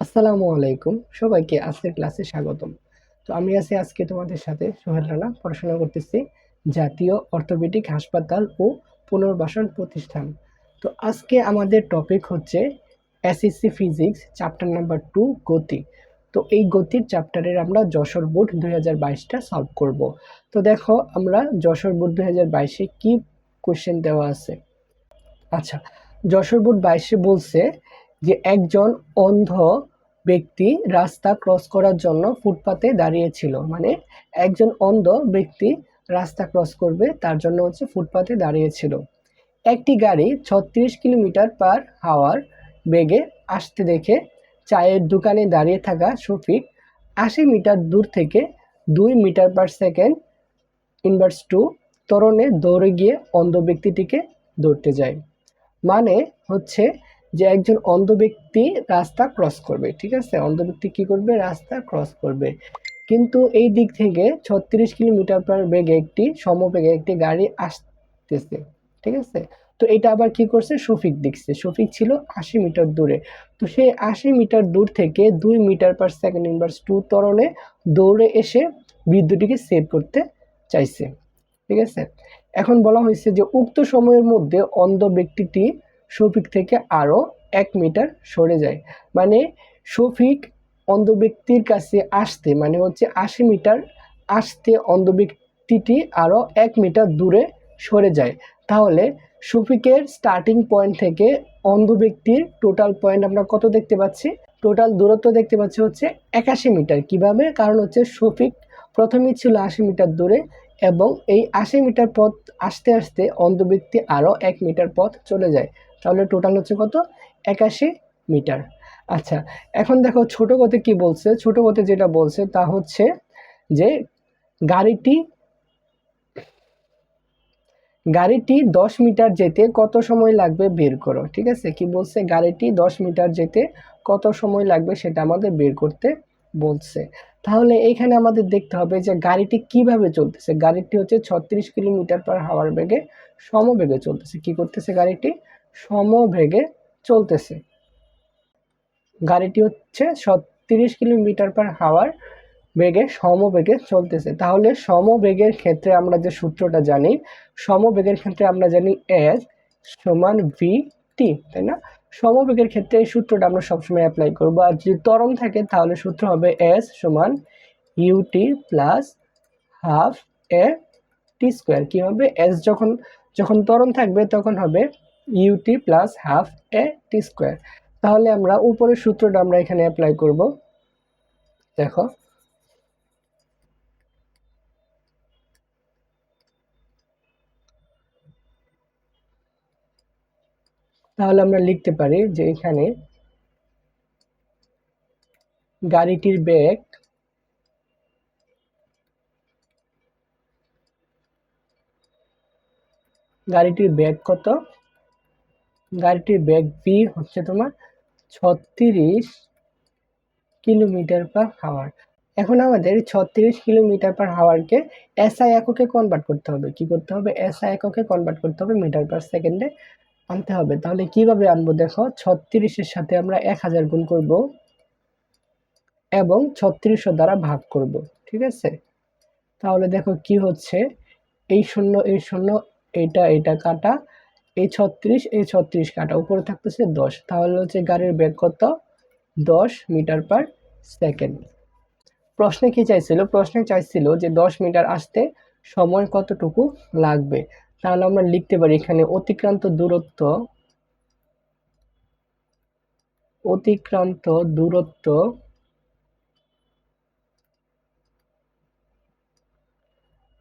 আসসালামু আলাইকুম। সবাইকে আজকের ক্লাসে স্বাগতম। তো আমি আছি আজকে তোমাদের সাথে, সোহেল রানা, পড়াশোনা করতেছি জাতীয় অর্থোপেডিক হাসপাতাল ও পুনর্বাসন প্রতিষ্ঠান। তো আজকে আমাদের টপিক হচ্ছে SSC physics chapter number two গতি। তো এই গতির চ্যাপ্টারের আমরা যশোর বোর্ড দুই হাজার বাইশটা সলভ করব। তো দেখো, আমরা যশোর বোর্ড দুই হাজার বাইশে কী কোশ্চেন দেওয়া আছে? আচ্ছা যশোর বোর্ড বাইশে বলছে যে একজন অন্ধ ব্যক্তি রাস্তা ক্রস করার জন্য ফুটপাতে দাঁড়িয়েছিল। মানে একজন অন্ধ ব্যক্তি রাস্তা ক্রস করবে, তার জন্য হচ্ছে ফুটপাতে দাঁড়িয়েছিল। একটি গাড়ি ছত্রিশ কিলোমিটার পার হাওয়ার বেগে আসতে দেখে চায়ের দোকানে দাঁড়িয়ে থাকা শফিক আশি মিটার দূর থেকে দুই metre per second inverse two ত্বরণে দৌড়ে গিয়ে অন্ধ ব্যক্তিটিকে ধরতে যায়। মানে হচ্ছে যে একজন অন্ধ ব্যক্তি রাস্তা ক্রস করবে, ঠিক আছে? অন্ধ ব্যক্তি কী করবে? রাস্তা ক্রস করবে। কিন্তু এই দিক থেকে ছত্রিশ কিলোমিটার পার বেগে একটি, সমবেগে একটি গাড়ি আসতেছে, ঠিক আছে? তো এটা আবার কি করছে? শফিক দেখছে। শফিক ছিল আশি মিটার দূরে। তো সেই আশি মিটার দূর থেকে দুই metre per second inverse two ত্বরণে দৌড়ে এসে বিদ্যুৎটিকে সেভ করতে চাইছে, ঠিক আছে? এখন বলা হয়েছে যে উক্ত সময়ের মধ্যে অন্ধ ব্যক্তিটি শফিক থেকে আরও এক মিটার সরে যায়। মানে শফিক অন্ধ ব্যক্তির কাছে আসতে মানে হচ্ছে আশি মিটার আসতে অন্ধ ব্যক্তিটি আরও এক মিটার দূরে সরে যায়। তাহলে শফিকের স্টার্টিং পয়েন্ট থেকে অন্ধ ব্যক্তির টোটাল পয়েন্ট আমরা কত দেখতে পাচ্ছি? টোটাল দূরত্ব দেখতে পাচ্ছি হচ্ছে একাশি মিটার। কীভাবে? কারণ হচ্ছে শফিক প্রথমেই ছিল আশি মিটার দূরে এবং এই আশি মিটার পথ আসতে আসতে অন্ধ ব্যক্তি আরও এক মিটার পথ চলে যায়। তাহলে টোটাল হচ্ছে কত? একাশি মিটার। আচ্ছা এখন দেখো ছোট গতে কি বলছে? ছোট গতে যেটা বলছে তা হচ্ছে যে গাড়িটি গাড়িটি দশ মিটার যেতে কত সময় লাগবে বের করো, ঠিক আছে? কি বলছে? গাড়িটি দশ মিটার যেতে কত সময় লাগবে সেটা আমাদের বের করতে বলছে। তাহলে এইখানে আমাদের দেখতে হবে যে গাড়িটি কীভাবে চলতেছে? গাড়িটি হচ্ছে ছত্রিশ কিলোমিটার পার হাওয়ার বেগে সমবেগে চলতেছে। কি করতেছে গাড়িটি? সমবেগে চলতেছে। গাড়িটি হচ্ছে ছত্রিশ কিলোমিটার পার হাওয়ার বেগে, সমবেগে চলতেছে। তাহলে সমবেগের ক্ষেত্রে আমরা যে সূত্রটা জানি, সমবেগের ক্ষেত্রে আমরা জানি এস সমান ভি টি তাই না? সমবেগের ক্ষেত্রে এই সূত্রটা আমরা সবসময় অ্যাপ্লাই করব। আর যদি ত্বরণ থাকে, তাহলে সূত্র হবে এস সমান UT plus half A T square কী হবে? এস যখন যখন ত্বরণ থাকবে, তখন হবে UT plus half A T square তাহলে আমরা উপরের সূত্রটা আমরা এখানে অ্যাপ্লাই করব। দেখো। তাহলে আমরা লিখতে পারি যে এখানে গাড়িটির বেগ গাড়িটির বেগ কত? গাড়িটির বেগ বি হচ্ছে তোমার ছত্রিশ কিলোমিটার পার হাওয়ার এখন আমাদের ছত্রিশ কিলোমিটার পার হাওয়ারকে এসআই এককে কনভার্ট করতে হবে। কি করতে হবে? এসআই এককে কনভার্ট করতে হবে মিটার পার সেকেন্ডে আনতে হবে। তাহলে কীভাবে আনব দেখো? ছত্রিশের সাথে আমরা এক হাজার গুণ করব এবং ছত্রিশশো দ্বারা ভাগ করব। ঠিক আছে? তাহলে দেখো কি হচ্ছে? এই শূন্য এই শূন্য, এইটা এটা কাটা এই ছত্রিশ এই ছত্রিশ কাটা, উপরে থাকতেছে দশ। তাহলে হচ্ছে গাড়ির বেগ কত? দশ মিটার পার সেকেন্ড। প্রশ্নে কি চাইছিল? প্রশ্নে চাইছিল যে দশ মিটার আসতে সময় কতটুকু লাগবে? তাহলে আমরা লিখতে পারি এখানে অতিক্রান্ত দূরত্ব অতিক্রান্ত দূরত্ব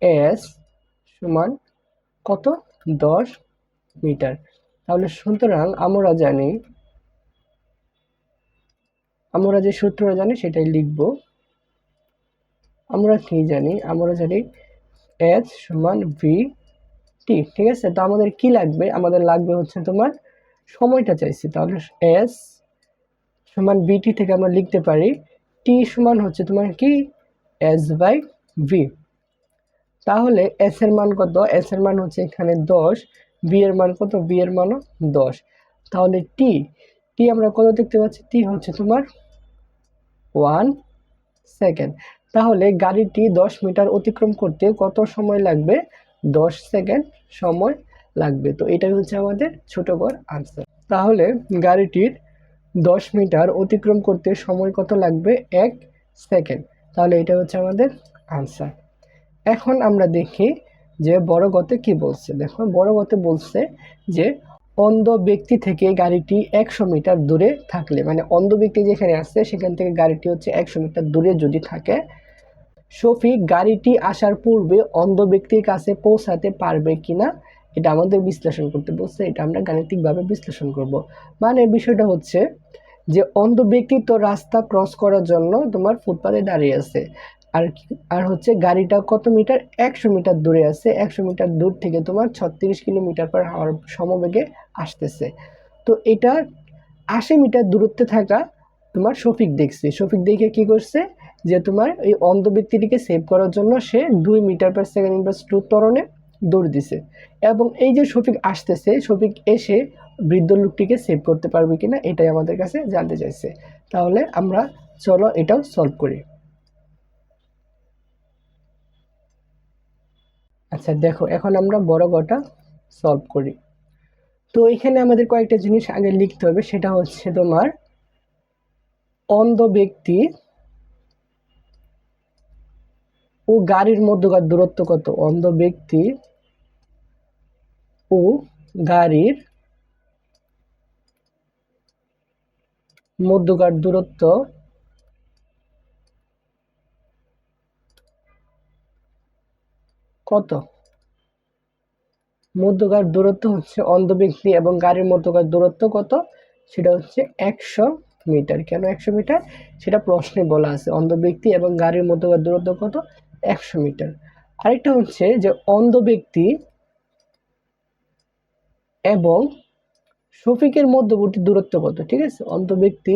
এস সমান কত? দশ মিটার। তাহলে সুতরাং আমরা জানি, আমরা যে সূত্রটা জানি সেটাই লিখব। আমরা কি জানি? আমরা জানি এস সমান ভি টি ঠিক আছে? তো আমাদের কি লাগবে? আমাদের লাগবে হচ্ছে তোমার সময়টা চাইছি। তাহলে এস সমান বিটি থেকে আমরা লিখতে পারি টি সমান হচ্ছে তোমার কি? এস বাই ভি তাহলে এস এর মান কত? এস এর মান হচ্ছে এখানে দশ। বি এর মান কত? বি এর মানও দশ। তাহলে টি টি আমরা কত দেখতে পাচ্ছি? টি হচ্ছে তোমার ওয়ান সেকেন্ড তাহলে গাড়িটি দশ মিটার অতিক্রম করতে কত সময় লাগবে? দশ সেকেন্ড সময় লাগবে। তো এটাই হচ্ছে আমাদের ছোট গড় আনসার তাহলে গাড়িটির দশ মিটার অতিক্রম করতে সময় কত লাগবে? এক সেকেন্ড তাহলে এটা হচ্ছে আমাদের আনসার এখন আমরা দেখি যে বড় গতে কি বলছে? দেখো, বড় গতে বলছে যে অন্ধ ব্যক্তি থেকে গাড়িটি একশো মিটার দূরে থাকলে মানে অন্ধ ব্যক্তি যেখানে আসছে সেখান থেকে গাড়িটি হচ্ছে একশো মিটার দূরে যদি থাকে শফিক গাড়িটি আসার পূর্বে অন্ধ ব্যক্তির কাছে পৌঁছাতে পারবে কিনা, এটা আমাদের বিশ্লেষণ করতে বলছে, এটা আমরা গাণিতিকভাবে বিশ্লেষণ করব। মানে বিষয়টা হচ্ছে যে অন্ধ ব্যক্তি তো রাস্তা ক্রস করার জন্য তোমার ফুটপাতে দাঁড়িয়ে আছে। আর আর হচ্ছে গাড়িটা কত মিটার? একশো মিটার দূরে আছে, একশো মিটার দূর থেকে তোমার ছত্রিশ কিলোমিটার পার হাওয়ার সমবেগে আসতেছে। তো এটা আশি মিটার দূরত্বে থাকা তোমার শফিক দেখছে। শফিক দেখে কি করছে? যে তোমার এই অন্ধ ব্যক্তিটিকে সেভ করার জন্য সে দুই metre per second inverse two তরণে দৌড় দিছে। এবং এই যে শফিক আসতেছে, শফিক এসে বৃদ্ধ লোকটিকে সেভ করতে পারবে কিনা, এটাই আমাদের কাছে জানতে চাইছে। তাহলে আমরা চলো এটাও সলভ করি। আচ্ছা দেখো, এখন আমরা বড় গটা সলভ করি। তো এখানে আমাদের কয়েকটা জিনিস আগে লিখতে হবে, সেটা হচ্ছে তোমার অন্ধ ব্যক্তি ও গাড়ির মধ্যকার দূরত্ব কত? অন্ধ ব্যক্তি ও গাড়ির মধ্যকার দূরত্ব কত? মধ্যকার দূরত্ব হচ্ছে অন্ধ ব্যক্তি এবং গাড়ির মধ্যকার দূরত্ব কত? সেটা হচ্ছে একশো মিটার। কেন একশো মিটার? সেটা প্রশ্নে বলা আছে। অন্ধ ব্যক্তি এবং গাড়ির মধ্যকার দূরত্ব কত? একশো মিটার। আরেকটা হচ্ছে যে অন্ধ ব্যক্তি এবং শফিকের মধ্যবর্তী দূরত্ব কত? ঠিক আছে? অন্ধ ব্যক্তি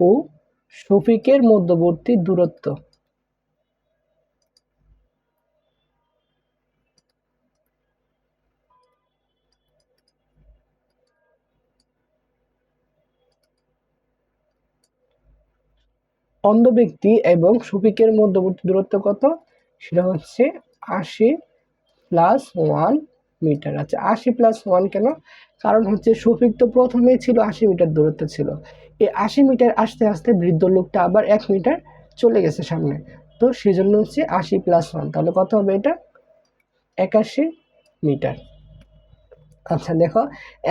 ও শফিকের মধ্যবর্তী দূরত্ব। অন্ধ ব্যক্তি এবং শফিকের মধ্যবর্তী দূরত্ব কত? সেটা হচ্ছে আশি প্লাস ওয়ান মিটার আচ্ছা আশি প্লাস ওয়ান কেন? কারণ হচ্ছে শফিক তো প্রথমেই ছিল আশি মিটার দূরত্ব ছিল। এই আশি মিটার আসতে আসতে বৃদ্ধ লোকটা আবার এক মিটার চলে গেছে সামনে। তো সেজন্য হচ্ছে আশি প্লাস ওয়ান তাহলে কত হবে এটা? একাশি মিটার আচ্ছা দেখো,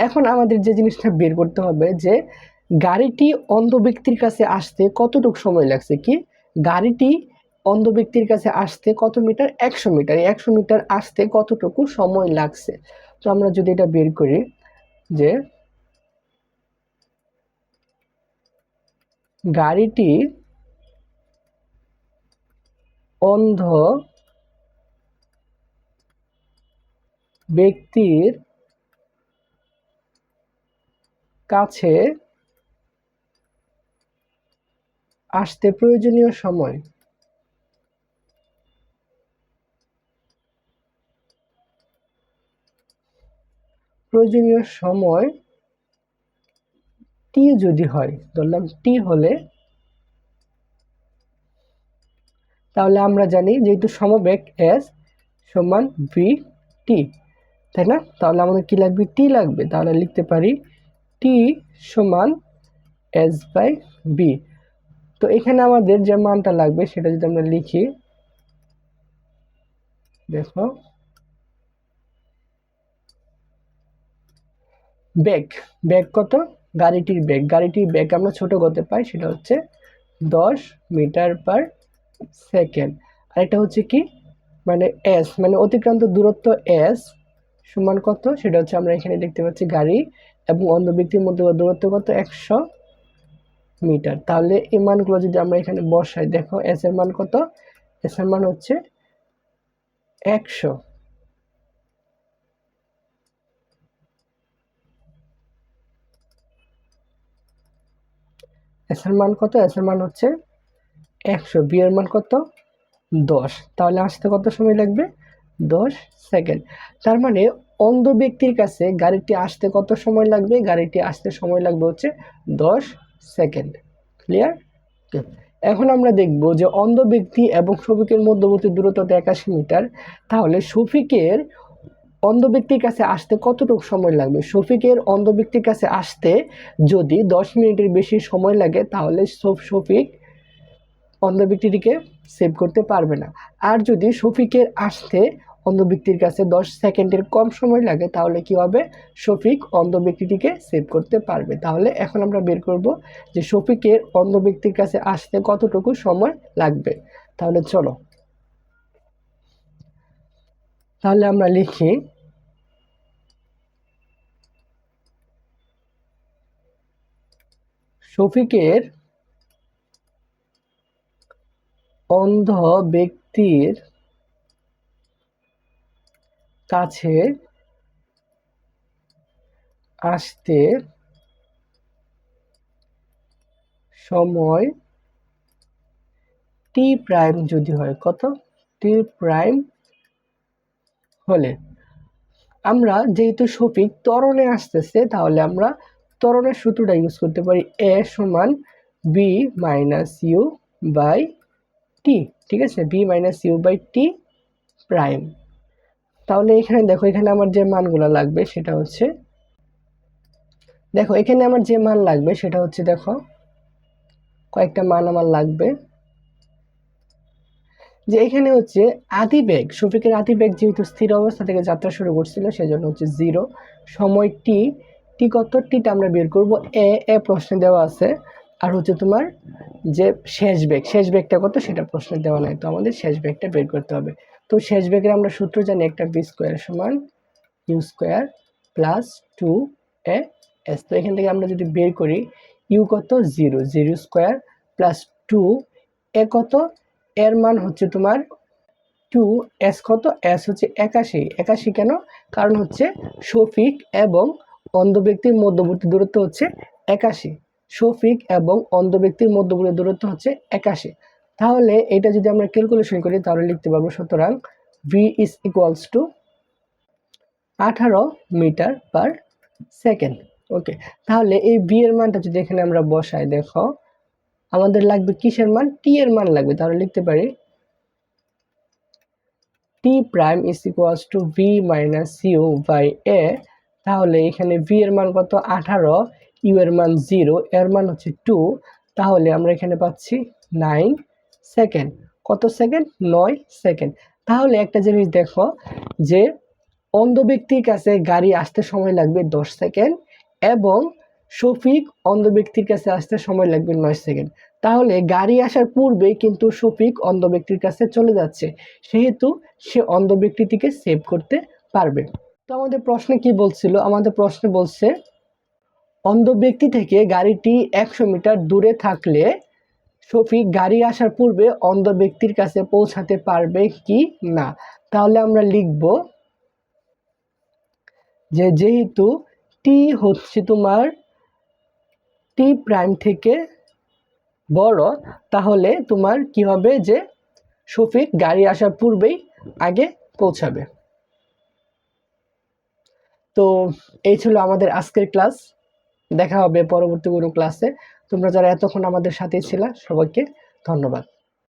এখন আমাদের যে জিনিসটা বের করতে হবে যে গাড়িটি অন্ধ ব্যক্তির কাছে আসতে কতটুকু সময় লাগছে কি? গাড়িটি অন্ধ ব্যক্তির কাছে আসতে কত মিটার? একশো মিটার। একশো মিটার আসতে কতটুকু সময় লাগছে? তো আমরা যদি এটা বের করি যে গাড়িটি অন্ধ ব্যক্তির কাছে আসতে প্রয়োজনীয় সময়। প্রয়োজনীয় সময় টি যদি হয়, ধরলাম টি হলে, তাহলে আমরা জানি যেহেতু সমবেগ এস সমান ভি টি তাই না? তাহলে আমাদের কি লাগবে? টি লাগবে। তাহলে লিখতে পারি টি সমান এস বাই বি তো এখানে আমাদের যে মানটা লাগবে সেটা যদি আমরা লিখি, দেখো, ব্যাগ ব্যাগ কত? গাড়িটির ব্যাগ। গাড়িটির ব্যাগ আমরা ছোট করতে পাই, সেটা হচ্ছে দশ মিটার পার সেকেন্ড। আরেকটা হচ্ছে কি? মানে এস মানে অতিক্রান্ত দূরত্ব এস সমান কত? সেটা হচ্ছে আমরা এখানে দেখতে পাচ্ছি গাড়ি এবং অন্ধ ব্যক্তির মধ্যে দূরত্ব কত? একশো মিটার। তাহলে এই মানগুলো যদি আমরা এখানে বসাই, দেখো এস এর মান কত? এস এর মান হচ্ছে একশো। এস এর মান কত? এস এর মান হচ্ছে একশো। বি এর মান কত? দশ। তাহলে আসতে কত সময় লাগবে? দশ সেকেন্ড। তার মানে অন্ধ ব্যক্তির কাছে গাড়িটি আসতে কত সময় লাগবে? গাড়িটি আসতে সময় লাগবে হচ্ছে দশ সেকেন্ড। ক্লিয়ার? এখন আমরা দেখব যে অন্ধ ব্যক্তি এবং শফিকের মধ্যবর্তী দূরত্বতে একাশি মিটার। তাহলে শফিকের অন্ধ ব্যক্তির কাছে আসতে কতটুকু সময় লাগবে? শফিকের অন্ধ ব্যক্তির কাছে আসতে যদি দশ মিনিটের বেশি সময় লাগে, তাহলে শফ- শফিক অন্ধ ব্যক্তিটিকে সেভ করতে পারবে না। আর যদি শফিকের আসতে অন্ধ ব্যক্তির কাছে দশ সেকেন্ডের কম সময় লাগে, তাহলে কি হবে? শফিক অন্ধ ব্যক্তিটিকে সেভ করতে পারবে। তাহলে এখন আমরা বের করব যে শফিকের অন্ধ ব্যক্তির কাছে আসতে কতটুকু সময় লাগবে। তাহলে চলো। তাহলে আমরা লিখি, শফিকের অন্ধ ব্যক্তির কাছে আসতে সময় টি প্রাইম যদি হয়, কত? টি প্রাইম হলে। আমরা যেহেতু শফিক ত্বরণে আসতেছে, তাহলে আমরা তরণের সূত্রটা ইউজ করতে পারি এ সমান V minus U by T ঠিক আছে? V minus U by T prime তাহলে এখানে দেখো, এখানে আমার যে মানগুলো লাগবে সেটা হচ্ছে, দেখো, এখানে আমার যে মান লাগবে সেটা হচ্ছে দেখো, কয়েকটা মান আমার লাগবে। যে এখানে হচ্ছে আদিবেগ শফিকের আদিবেগ যেহেতু স্থির অবস্থা থেকে যাত্রা শুরু করছিল, সেজন্য হচ্ছে জিরো সময় টি টি কত? টিটা আমরা বের করব এ এ প্রশ্নে দেওয়া আছে। আর হচ্ছে তোমার যে শেষ বেগ, শেষ বেগটা কত? সেটা প্রশ্নে দেওয়া নাই, তো আমাদের শেষ বেগটা বের করতে হবে। তো শেষ বেগের আমরা সূত্র জানি একটা বি স্কোয়ার সমান U square plus two A S তো এখান থেকে আমরা যদি বের করি ইউ কত zero zero square plus two A কত? এর মান হচ্ছে তোমার টু এস কত? এস হচ্ছে একাশি। একাশি কেন? কারণ হচ্ছে শফিক এবং অন্ধ ব্যক্তির মধ্যবর্তী দূরত্ব হচ্ছে একাশি। শফিক এবং অন্ধ ব্যক্তির মধ্যবর্তী দূরত্ব হচ্ছে একাশি। তাহলে এটা যদি আমরা ক্যালকুলেশন করি, তাহলে লিখতে পারব সুতরাং ভি ইজ ইকুয়ালস টু আঠারো মিটার পার সেকেন্ড ওকে তাহলে এই ভি এর মানটা যদি এখানে আমরা বসাই, দেখো, আমাদের লাগবে কিসের মান? টি এর মান লাগবে। তাহলে লিখতে পারি T prime is equals to V minus U by A তাহলে এখানে ভি এর মান কত? আঠারো ইউ এর মান জিরো এর মান হচ্ছে টু তাহলে আমরা এখানে পাচ্ছি নাইন সেকেন্ড। কত সেকেন্ড? নয় সেকেন্ড। তাহলে একটা জিনিস দেখো যে অন্ধ ব্যক্তির কাছে গাড়ি আসতে সময় লাগবে দশ সেকেন্ড এবং শফিক অন্ধ ব্যক্তির কাছে আসতে সময় লাগবে নয় সেকেন্ড। তাহলে গাড়ি আসার পূর্বে কিন্তু শফিক অন্ধ ব্যক্তির কাছে চলে যাচ্ছে। সেহেতু সে অন্ধ ব্যক্তিটিকে সেভ করতে পারবে। তো আমাদের প্রশ্নে কি বলছিল? আমাদের প্রশ্নে বলছে, অন্ধ ব্যক্তি থেকে গাড়িটি একশো মিটার দূরে থাকলে শফিক গাড়ি আসার পূর্বে অন্ধ ব্যক্তির কাছে পৌঁছাতে পারবে কি না? তাহলে আমরা লিখব যে যেহেতু টি হচ্ছে তোমার টি প্রাইম থেকে বড়, তাহলে তোমার কি হবে যে শফিক গাড়ি আসার পূর্বেই আগে পৌঁছাবে। তো এই ছিল আমাদের আজকের ক্লাস দেখা হবে পরবর্তী কোনো ক্লাসে তোমরা যারা এতক্ষণ আমাদের সাথে ছিলা সবাইকে ধন্যবাদ।